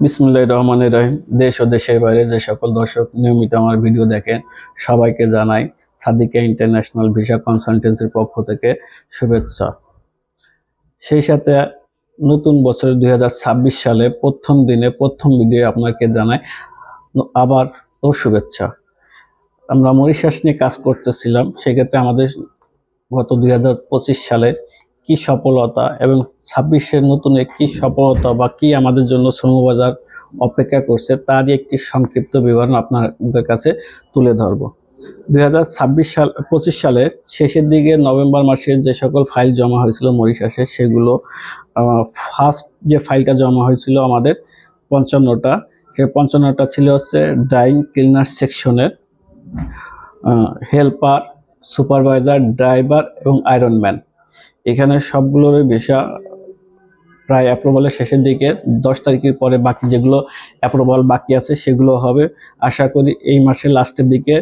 বিসমুল্লাহ রহমানের রহিম। দেশ ও দেশের বাইরে যে সকল দর্শক নিয়মিত আমার ভিডিও দেখেন, সবাইকে জানাই সাদিকা ইন্টারন্যাশনাল ভিসা কনসালটেন্সির পক্ষ থেকে শুভেচ্ছা। সেই সাথে নতুন বছর দুই হাজার ছাব্বিশ সালে প্রথম দিনে প্রথম ভিডিও আপনাকে জানাই আবার ও শুভেচ্ছা। আমরা মরিশাস নিয়ে কাজ করতেছিলাম, সেক্ষেত্রে আমাদের গত দুই সালের কি সফলতা এবং ছাব্বিশের নতুন একটি সফলতা বা কি আমাদের জন্য শ্রমবাজার অপেক্ষা করছে তারই একটি সংক্ষিপ্ত বিবরণ আপনাদের কাছে তুলে ধরব। দু হাজার ছাব্বিশ সাল, পঁচিশ সালের শেষের দিকে নভেম্বর মাসের যে সকল ফাইল জমা হয়েছিল মরিশাসে সেগুলো ফার্স্ট যে ফাইলটা জমা হয়েছিল আমাদের পঞ্চান্নটা সে পঞ্চান্নটা ছিল হচ্ছে drying cleaner section helper supervisor driver এবং আয়রনম্যান এখানে সবগুলোরই ভিসা প্রায় অ্যাপ্রুভালের শেষের দিকে, দশ তারিখের পরে বাকি যেগুলো অ্যাপ্রুভাল বাকি আছে সেগুলো হবে। আশা করি এই মাসের লাস্টের দিকে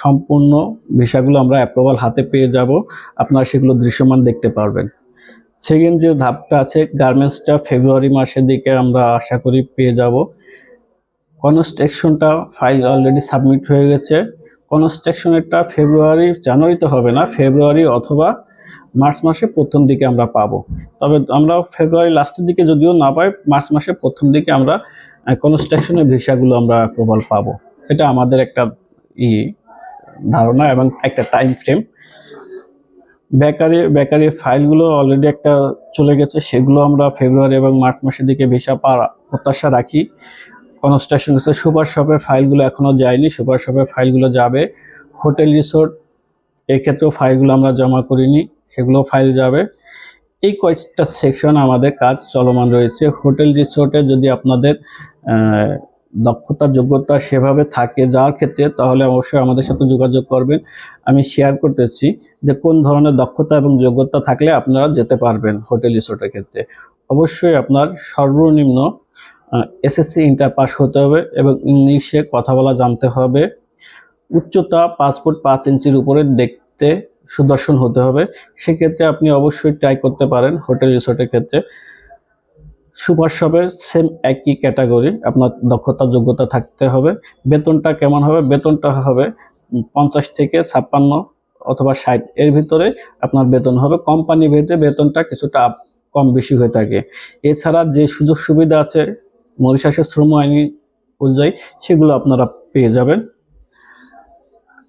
সম্পূর্ণ ভিসাগুলো আমরা অ্যাপ্রুভাল হাতে পেয়ে যাব। আপনারা সেগুলো দৃশ্যমান দেখতে পারবেন। সেকেন্ড যে ধাপটা আছে গার্মেন্টসটা ফেব্রুয়ারি মাসের দিকে আমরা আশা করি পেয়ে যাব। কনস্ট্রাকশনটা ফাইল অলরেডি সাবমিট হয়ে গেছে। কনস্ট্রাকশনেরটা ফেব্রুয়ারি জানুয়ারিতে হবে না ফেব্রুয়ারি অথবা মার্চ মাসে প্রথম দিকে আমরা পাবো। তবে আমরা ফেব্রুয়ারি লাস্টের দিকে যদিও না পাই, মার্চ মাসে প্রথম দিকে আমরা কনস্ট্রাকশনের ভিসাগুলো আমরা প্রবল পাবো। এটা আমাদের একটা ই, ধারণা এবং একটা টাইম ফ্রেম বেকারি বেকারি ফাইলগুলো অলরেডি একটা চলে গেছে, সেগুলো আমরা ফেব্রুয়ারি এবং মার্চ মাসের দিকে ভিসা পাওয়ার প্রত্যাশা রাখি। কনস্ট্রাকশন সুপার শপের ফাইলগুলো এখনও যায়নি, সুপার শপের ফাইলগুলো যাবে। হোটেল রিসোর্ট এক্ষেত্রেও ফাইলগুলো আমরা জমা করিনি। সেগুলো ফাইল যাবে। এই কয়েকটা সেকশন আমাদের কাজ চলমান রয়েছে। হোটেল রিসোর্টে যদি আপনাদের দক্ষতা, যোগ্যতা সেভাবে থাকে যাওয়ার ক্ষেত্রে, তাহলে অবশ্যই আমাদের সাথে যোগাযোগ করবেন। আমি শেয়ার করতেছি যে কোন ধরনের দক্ষতা এবং যোগ্যতা থাকলে আপনারা যেতে পারবেন হোটেল রিসোর্টের ক্ষেত্রে। অবশ্যই আপনার সর্বনিম্ন এসএসসি ইন্টার পাস হতে হবে এবং ইংলিশে কথা বলা জানতে হবে। উচ্চতা পাসপোর্ট পাঁচ ইঞ্চির উপরে দেখতে সুদর্শন হতে হবে। সেক্ষেত্রে আপনি অবশ্যই ট্রাই করতে পারেন হোটেল রিসোর্টের ক্ষেত্রে। সুপার শপের সেম একই ক্যাটাগরি আপনার দক্ষতা, যোগ্যতা থাকতে হবে। বেতনটা কেমন হবে? বেতনটা হবে পঞ্চাশ থেকে ছাপ্পান্ন অথবা ষাট। এর ভিতরে আপনার বেতন হবে। কোম্পানি ভেদে বেতনটা কিছুটা কম বেশি হয়ে থাকে। এছাড়া যে সুযোগ সুবিধা আছে, মরিশাসের শ্রম আইনি অনুযায়ী সেগুলো আপনারা পেয়ে যাবেন।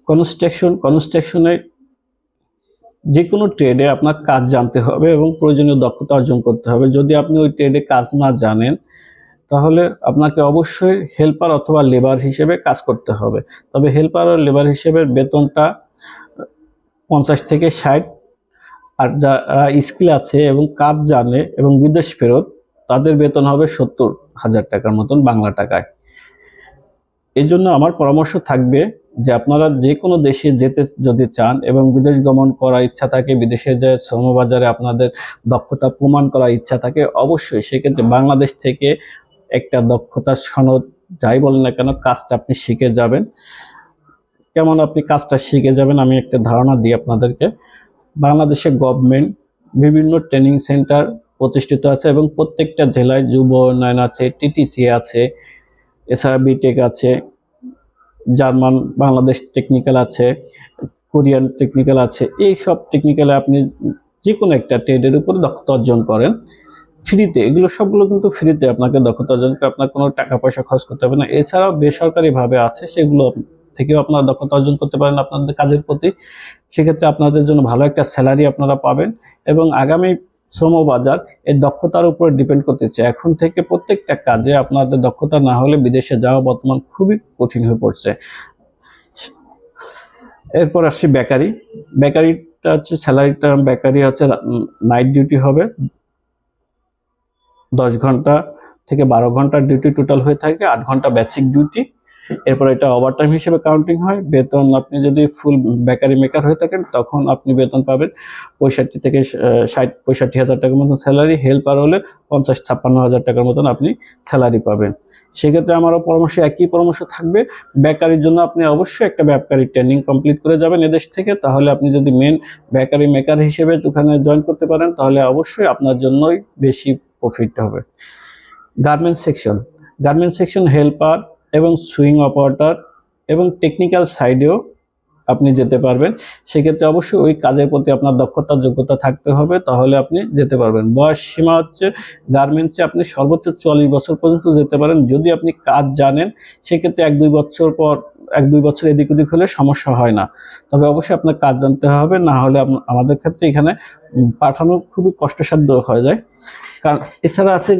কনস্ট্রাকশন কনস্ট্রাকশনে যে কোনো ট্রেডে আপনার কাজ জানতে হবে এবং প্রয়োজনীয় দক্ষতা অর্জন করতে হবে। যদি আপনি ওই ট্রেডে কাজ না জানেন, তাহলে আপনাকে অবশ্যই হেল্পার অথবা লেবার হিসেবে কাজ করতে হবে। তবে হেল্পার আর লেবার হিসেবে বেতনটা পঞ্চাশ থেকে ষাট। আর যারা স্কিল আছে এবং কাজ জানে এবং বিদেশ ফেরত, তাদের বেতন হবে সত্তর হাজার টাকার মতন বাংলা টাকায়। এই জন্য আমার পরামর্শ থাকবে যে আপনারা যে কোনো দেশে যেতে যদি চান এবং বিদেশ গমন করার ইচ্ছা থাকে, বিদেশে যে শ্রমবাজারে আপনাদের দক্ষতা প্রমাণ করার ইচ্ছা থাকে, অবশ্যই সেক্ষেত্রে বাংলাদেশ থেকে একটা দক্ষতার সনদ যাই বলেন না কেন, কাজটা আপনি শিখে যাবেন। কেমন আপনি কাজটা শিখে যাবেন আমি একটা ধারণা দিই আপনাদেরকে। বাংলাদেশের গভর্নমেন্ট বিভিন্ন ট্রেনিং সেন্টার প্রতিষ্ঠিত আছে এবং প্রত্যেকটা জেলায় যুব উন্নয়ন আছে, টিটিসি আছে এছাড়া বিটেক আছে, জার্মান, বাংলাদেশ টেকনিক্যাল আছে, কোরিয়ান টেকনিক্যাল আছে এই সব টেকনিক্যালে আপনি যে কোনো একটা ট্রেডের উপরে দক্ষতা অর্জন করেন ফ্রিতে এগুলো সবগুলো কিন্তু ফ্রিতে আপনাকে দক্ষতা অর্জন করে, আপনার কোনো টাকা পয়সা খরচ করতে হবে না। এছাড়াও বেসরকারিভাবে আছে, সেগুলো থেকেও আপনারা দক্ষতা অর্জন করতে পারেন আপনাদের কাজের প্রতি। সেক্ষেত্রে আপনাদের জন্য ভালো একটা স্যালারি আপনারা পাবেন এবং আগামী শ্রমবাজার এই দক্ষতার উপরে ডিপেন্ড করতেছে। এখন থেকে প্রত্যেকটা কাজে আপনাদের দক্ষতা না হলে বিদেশে যাওয়া বর্তমান খুবই কঠিন হয়ে পড়ছে। এরপর আসছি বেকারি। বেকারিটা হচ্ছে স্যালারিটা, বেকারি হচ্ছে নাইট ডিউটি হবে। দশ ঘণ্টা থেকে বারো ঘণ্টার ডিউটি টোটাল হয়ে থাকে। আট ঘণ্টা বেসিক ডিউটি এরপর এটা ওভারটাইম হিসেবে কাউন্টিং হয়। বেতন আপনি যদি ফুল বেকারি মেকার হয়ে থাকেন, তখন আপনি বেতন পাবেন পঁয়ষট্টি থেকে ষাট, পঁয়ষট্টি হাজার টাকার মতন স্যালারি হেল্পার হলে পঞ্চাশ, ছাপ্পান্ন হাজার টাকার মতন আপনি স্যালারি পাবেন। সেক্ষেত্রে আমারও পরামর্শ একই পরামর্শ থাকবে। বেকারির জন্য আপনি অবশ্যই একটা বেকারি ট্রেনিং কমপ্লিট করে যাবেন এদেশ থেকে। তাহলে আপনি যদি মেন বেকারি মেকার হিসেবে ওখানে জয়েন করতে পারেন, তাহলে অবশ্যই আপনার জন্যই বেশি প্রফিট হবে। Garments section garment section helper এবং সুইং অপারেটর এবং টেকনিক্যাল সাইডেও আপনি যেতে পারবেন। সেক্ষেত্রে অবশ্যই ওই কাজের প্রতি আপনার দক্ষতা, যোগ্যতা থাকতে হবে, তাহলে আপনি যেতে পারবেন। বয়স সীমা হচ্ছে গার্মেন্টসে আপনি সর্বোচ্চ চল্লিশ বছর পর্যন্ত যেতে পারেন। যদি আপনি কাজ জানেন, সেক্ষেত্রে এক, দুই বছর পর, এক, দুই বছর এদিক ওদিক হলে সমস্যা হয় না। তবে অবশ্যই আপনার কাজ জানতে হবে, না হলে আমাদের ক্ষেত্রে এখানে পাঠানো খুবই কষ্টসাধ্য হয়ে যায়। কারণ এছাড়া আছে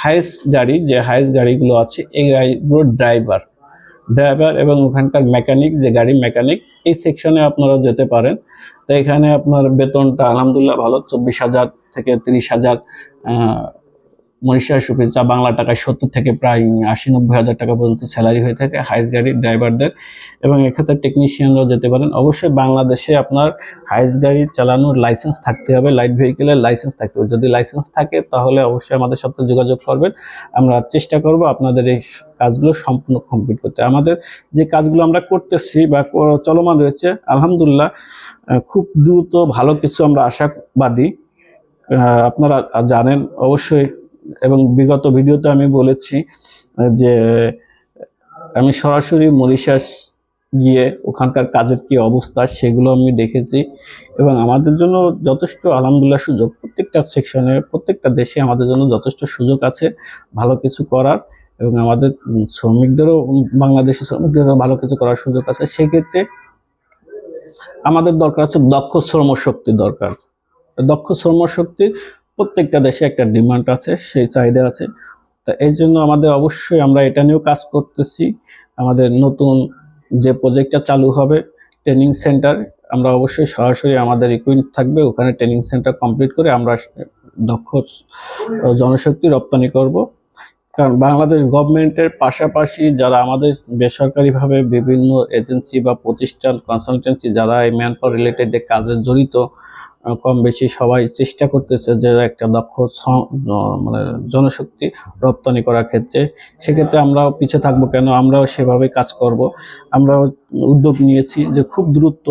হাইস গাড়ি, যে হাইস গাড়িগুলো আছে, এই গাড়িগুলোর ড্রাইভার। ড্রাইভার এবং ওখানকার মেকানিক, যে গাড়ি মেকানিক, এই সেকশনে আপনারা যেতে পারেন। তো এখানে আপনার বেতনটা আলহামদুলিল্লাহ ভালো, চব্বিশ হাজার থেকে তিরিশ হাজার সুফি যা বাংলা টাকায় সত্তর থেকে প্রায় আশি নব্বই হাজার টাকা পর্যন্ত স্যালারি হয়ে থাকে হাইস গাড়ির ড্রাইভারদের এবং এক্ষেত্রে টেকনিশিয়ানরাও যেতে পারেন। অবশ্যই বাংলাদেশে আপনার হাইস গাড়ি চালানোর লাইসেন্স থাকতে হবে লাইট ভেহিকেলের লাইসেন্স থাকতে হবে। যদি লাইসেন্স থাকে তাহলে অবশ্যই আমাদের সাথে যোগাযোগ করবেন। আমরা চেষ্টা করব আপনাদের এই কাজগুলো সম্পূর্ণ কমপ্লিট করতে। আমাদের যে কাজগুলো আমরা করতেছি বা চলমান রয়েছে, আলহামদুলিল্লাহ খুব দ্রুত ভালো কিছু আমরা আশাবাদী। আপনারা জানেন, অবশ্যই এবং বিগত ভিডিওতে আমি বলেছি যে আমি সরাসরি মরিশাস গিয়ে ওখানকার কাজের কি অবস্থা সেগুলো আমি দেখেছি এবং আমাদের জন্য যথেষ্ট আলহামদুলিল্লাহ সুযোগ। প্রত্যেকটা সেকশনে প্রত্যেকটা দেশে আমাদের জন্য যথেষ্ট সুযোগ আছে ভালো কিছু করার এবং আমাদের শ্রমিকদেরও উম, বাংলাদেশি শ্রমিকদেরও ভালো কিছু করার সুযোগ আছে। সেক্ষেত্রে আমাদের দরকার আছে দক্ষ শ্রমশক্তি দরকার। দক্ষ শ্রমশক্তির প্রত্যেকটা দেশে একটা ডিমান্ড আছে, সেই চাহিদা আছে। তা এই জন্য আমাদের অবশ্যই আমরা এটা নিয়েও কাজ করতেছি। আমাদের নতুন যে প্রজেক্টটা চালু হবে ট্রেনিং সেন্টার আমরা অবশ্যই সরাসরি আমাদের ইকুইপ থাকবে, ওখানে ট্রেনিং সেন্টার কমপ্লিট করে আমরা দক্ষ জনশক্তি রপ্তানি করব। কারণ বাংলাদেশ গভর্নমেন্টের পাশাপাশি যারা আমাদের বেসরকারিভাবে বিভিন্ন এজেন্সি বা প্রতিষ্ঠান কনসালটেন্সি যারা এই ম্যান পাওয়ার রিলেটেড কাজে জড়িত কম বেশি সবাই চেষ্টা করতেছে যে একটা দক্ষ মানে জনশক্তি রপ্তানি করার ক্ষেত্রে। সেক্ষেত্রে আমরাও পিছিয়ে থাকব কেন? আমরাও সেভাবে কাজ করব। আমরাও উদ্যোগ নিয়েছি যে খুব দ্রুত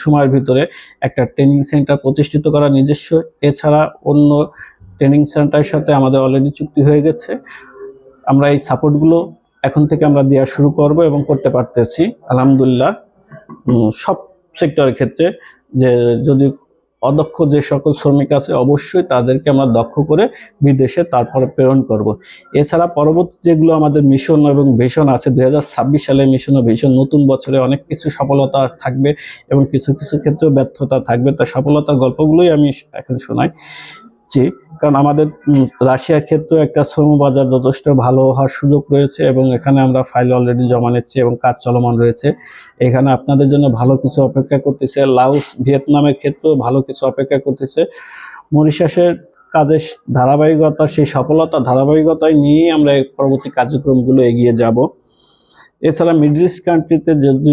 সময়ের ভিতরে একটা ট্রেনিং সেন্টার প্রতিষ্ঠিত করা নিজস্ব। এছাড়া অন্য ট্রেনিং সেন্টারের সাথে আমাদের অলরেডি চুক্তি হয়ে গেছে। আমরা এই সাপোর্টগুলো এখন থেকে আমরা দেওয়া শুরু করব এবং করতে পারতেছি। আলহামদুলিল্লাহ। সব সেক্টরের ক্ষেত্রে যে যদি অদক্ষ যে সকল শ্রমিক আছে, অবশ্যই তাদেরকে আমরা দক্ষ করে বিদেশে তারপরে প্রেরণ করব। এছাড়া পরবর্তী যেগুলো আমাদের মিশন এবং ভিশন আছে দু হাজার ছাব্বিশ সালে মিশন ও ভিশন নতুন বছরে অনেক কিছু সফলতা থাকবে এবং কিছু কিছু ক্ষেত্রেও ব্যর্থতা থাকবে। তা সফলতার গল্পগুলোই আমি এখন শোনাই। জি, কারণ আমাদের রাশিয়ার ক্ষেত্রেও একটা শ্রম বাজার যথেষ্ট ভালো হওয়ার সুযোগ রয়েছে এবং এখানে আমরা ফাইল অলরেডি জমা নিচ্ছি এবং কাজ চলমান রয়েছে। এখানে আপনাদের জন্য ভালো কিছু অপেক্ষা করতেছে। লাউস ভিয়েতনামের ক্ষেত্রেও ভালো কিছু অপেক্ষা করতেছে। মরিশাসের কাজের ধারাবাহিকতা সেই সফলতা ধারাবাহিকতায় নিয়েই আমরা পরবর্তী কার্যক্রমগুলো এগিয়ে যাব। এছাড়া মিডল ইস্ট কান্ট্রিতে যদি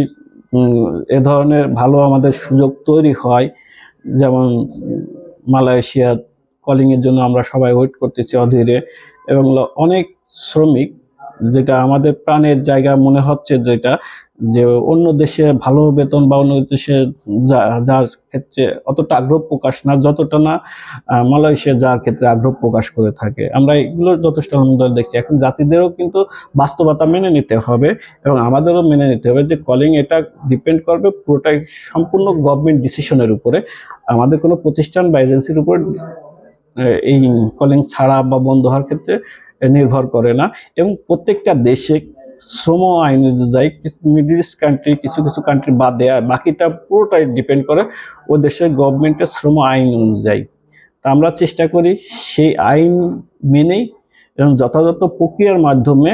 এ ধরনের ভালো আমাদের সুযোগ তৈরি হয় যেমন মালয়েশিয়া কলিংয়ের জন্য আমরা সবাই ওয়েট করতেছি অধীরে এবং অনেক শ্রমিক, যেটা আমাদের প্রাণের জায়গা মনে হচ্ছে যেটা, যে অন্য দেশে ভালো বেতন বা অন্য দেশে যার ক্ষেত্রে অতটা আগ্রহ প্রকাশ না, যতটা না মালয়েশিয়া যার ক্ষেত্রে আগ্রহ প্রকাশ করে থাকে। আমরা এগুলো যথেষ্ট আলহামদুলিল্লাহ দেখছি। এখন জাতিদেরও কিন্তু বাস্তবতা মেনে নিতে হবে এবং আমাদেরও মেনে নিতে হবে যে কলিং এটা ডিপেন্ড করবে পুরোটাই সম্পূর্ণ গভর্নমেন্ট ডিসিশনের উপরে। আমাদের কোনো প্রতিষ্ঠান বা এজেন্সির উপর এই কলিং ছাড়া বা বন্ধ হওয়ার ক্ষেত্রে নির্ভর করে না এবং প্রত্যেকটা দেশে শ্রম আইন অনুযায়ী মিডল ইস্ট কান্ট্রি কিছু কিছু কান্ট্রি বাদে আর বাকিটা পুরোটাই ডিপেন্ড করে ও দেশের গভর্নমেন্টের শ্রম আইন অনুযায়ী। তা আমরা চেষ্টা করি সেই আইন মেনেই এবং যথাযথ প্রক্রিয়ার মাধ্যমে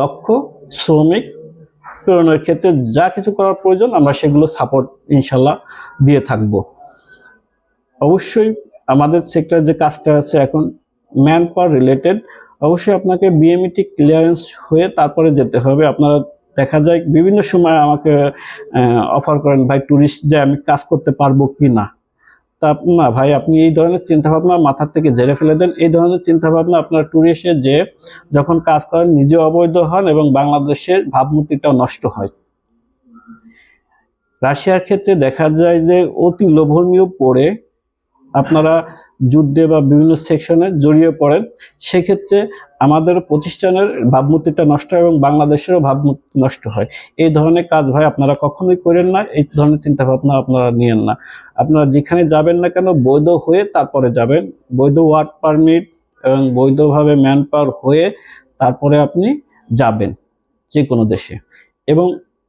দক্ষ শ্রমিক প্রেরণের ক্ষেত্রে যা কিছু করার প্রয়োজন আমরা সেগুলো সাপোর্ট ইনশাল্লাহ দিয়ে থাকব। অবশ্যই আমাদের সেক্টর যে কাজটা আছে এখন ম্যান পাওয়ার রিলেটেড অবশ্যই আপনাকে বিএমইটি ক্লিয়ারেন্স হয়ে তারপরে যেতে হবে। আপনারা দেখা যায় বিভিন্ন সময় আমাকে অফার করেন, ভাই ট্যুরিস্ট যে আমি কাজ করতে পারব কি না? তা না, ভাই, আপনি এই ধরনের চিন্তাভাবনা মাথার থেকে ঝেড়ে ফেলে দেন। এই ধরনের চিন্তাভাবনা আপনার ট্যুরিস্টে যে যখন কাজ করেন নিজে অবৈধ হন এবং বাংলাদেশের ভাবমূর্তিটাও নষ্ট হয়। রাশিয়ার ক্ষেত্রে দেখা যায় যে অতি লোভনীয় পড়ে আপনারা যুদ্ধে বা বিভিন্ন সেকশনে জড়িয়ে পড়েন, সেক্ষেত্রে আমাদের প্রতিষ্ঠানের ভাবমূর্তিটা নষ্ট হয় এবং বাংলাদেশেরও ভাবমূর্তি নষ্ট হয়। এই ধরনের কাজ ভাই আপনারা কখনোই করেন না, এই ধরনের চিন্তা ভাবনা আপনারা নিয়েন না। আপনারা যেখানে যাবেন না কেন, বৈধ হয়ে তারপরে যাবেন। বৈধ ওয়ার্ক পারমিট এবং বৈধভাবে ম্যান পাওয়ার হয়ে তারপরে আপনি যাবেন যে কোনো দেশে। এবং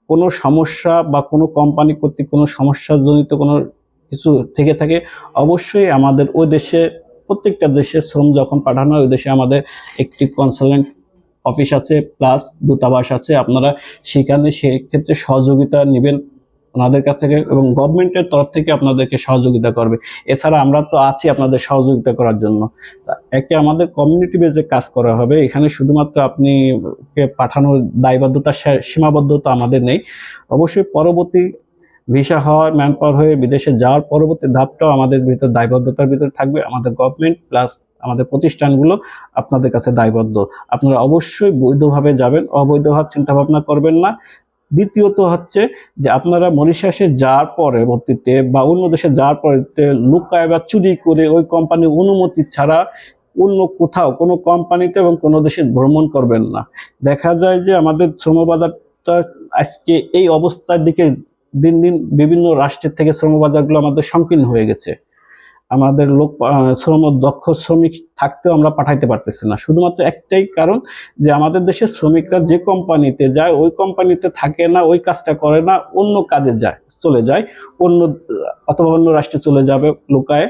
কোনো সমস্যা বা কোনো কোম্পানি কর্তৃক কোনো সমস্যাজনিত কোনো কিছু থেকে থাকে, অবশ্যই আমাদের ওই দেশে, প্রত্যেকটা দেশে শ্রম যখন পাঠানো হয়, ওই দেশে আমাদের একটি কনসালটেন্ট অফিস আছে প্লাস দূতাবাস আছে, আপনারা সেখানে সেক্ষেত্রে সহযোগিতা নেবেন ওনাদের কাছ থেকে এবং গভর্নমেন্টের তরফ থেকে আপনাদেরকে সহযোগিতা করবে। এছাড়া আমরা তো আছি আপনাদের সহযোগিতা করার জন্য। একে আমাদের কমিউনিটি বেজে কাজ করা হবে। এখানে শুধুমাত্র আপনি পাঠানোর দায়বদ্ধতা সীমাবদ্ধতা আমাদের নেই। অবশ্যই পরবর্তী ভিসা হওয়ার ম্যান পাওয়ার হয়ে বিদেশে যাওয়ার পরবর্তী ধাপটাও আমাদের ভিতর দায়বদ্ধতার ভিতরে থাকবে। আমাদের গভর্নমেন্ট প্লাস আমাদের প্রতিষ্ঠানগুলো আপনাদের কাছে দায়বদ্ধ। আপনারা অবশ্যই বৈধভাবে যাবেন, অবৈধ হওয়ার চিন্তা ভাবনা করবেন না। দ্বিতীয়ত হচ্ছে যে আপনারা মরিশাসে যাওয়ার পরবর্তীতে বা অন্য দেশে যাওয়ার পরে লুকায় বা চুরি করে ওই কোম্পানির অনুমতি ছাড়া অন্য কোথাও, কোনো কোম্পানিতে এবং কোনো দেশে ভ্রমণ করবেন না। দেখা যায় যে আমাদের শ্রমবাজারটা আজকে এই অবস্থার দিকে দিন দিন বিভিন্ন রাষ্ট্রের থেকে শ্রমবাজারগুলো আমাদের সংকীর্ণ হয়ে গেছে। আমাদের লোক শ্রম দক্ষ শ্রমিক থাকতেও আমরা পাঠাইতে পারতেছি না। শুধুমাত্র একটাই কারণ যে আমাদের দেশের শ্রমিকরা যে কোম্পানিতে যায়, ওই কোম্পানিতে থাকে না, ওই কাজটা করে না, অন্য কাজে যায়, চলে যায়, অন্য, অথবা অন্য রাষ্ট্রে চলে যাবে লুকায়।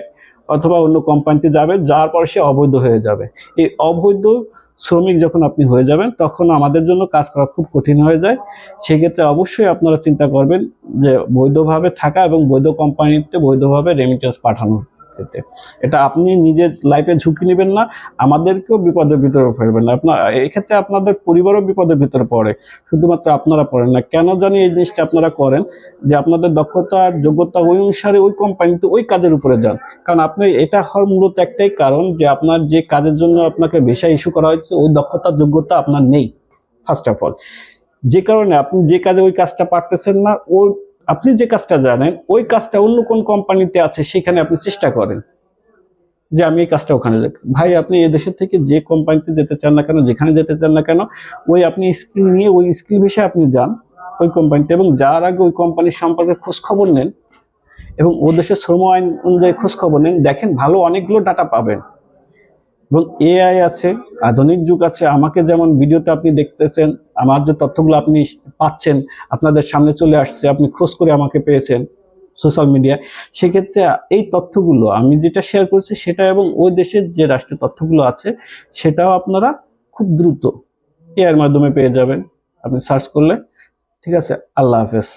অথবা অন্য কোম্পানিতে যাবে, যাওয়ার পর সে অবৈধ হয়ে যাবে। এই অবৈধ শ্রমিক যখন আপনি হয়ে যাবেন, তখন আমাদের জন্য কাজ করা খুব কঠিন হয়ে যায়। সেক্ষেত্রে অবশ্যই আপনারা চিন্তা করবেন যে বৈধভাবে থাকা এবং বৈধ কোম্পানিতে বৈধভাবে রেমিটেন্স পাঠানোর ক্ষেত্রে। এটা আপনি নিজের লাইফে ঝুঁকি নেবেন না, আমাদেরকেও বিপদের ভিতরে ফেলবেন না। আপনার, এক্ষেত্রে আপনাদের পরিবারও বিপদের ভিতরে পড়ে, শুধুমাত্র আপনারা পড়েন না। কেন জানি এই জিনিসটা আপনারা করেন যে আপনাদের দক্ষতা, যোগ্যতা ওই অনুসারে ওই কোম্পানিতে ওই কাজের উপরে যান। কারণ আপনি, এটা হওয়ার মূলত একটাই কারণ যে আপনার যে কাজের জন্য আপনাকে ভিসা ইস্যু করা হয়েছে, ওই দক্ষতা, যোগ্যতা আপনার নেই ফার্স্ট অফ অল যে কারণে আপনি যে কাজে ওই কাজটা পারতেছেন না, ওই আপনি যে কাজটা জানেন, ওই কাজটা অন্য কোন কোম্পানিতে আছে, সেখানে আপনি চেষ্টা করেন যে আমি এই কাজটা ওখানে ভাই, আপনি এই দেশের থেকে যে কোম্পানিতে যেতে চান না কেন, যেখানে যেতে চান না কেন, ওই আপনি স্কিল নিয়ে, ওই স্কিল বিষয়ে আপনি যান ওই কোম্পানিতে এবং যার আগে ওই কোম্পানির সম্পর্কে খোঁজ খবর নেন এবং ও দেশের শ্রম আইন অনুযায়ী খোঁজ খবর নেন। দেখেন, ভালো অনেকগুলো ডাটা পাবেন। এবং এআই আছে, আধুনিক যুগ আছে, আমাকে যেমন ভিডিওতে আপনি দেখতেছেন, আমার যে তথ্যগুলো আপনি পাচ্ছেন, আপনাদের সামনে চলে আসছে, আপনি খোঁজ করে আমাকে পেয়েছেন সোশ্যাল মিডিয়া সেক্ষেত্রে এই তথ্যগুলো, আমি যেটা শেয়ার করছি সেটা এবং ওই দেশের যে রাষ্ট্রীয় তথ্যগুলো আছে, সেটাও আপনারা খুব দ্রুত এআইয়ের মাধ্যমে পেয়ে যাবেন। আপনি সার্চ করলে, ঠিক আছে, আল্লাহ হাফেজ।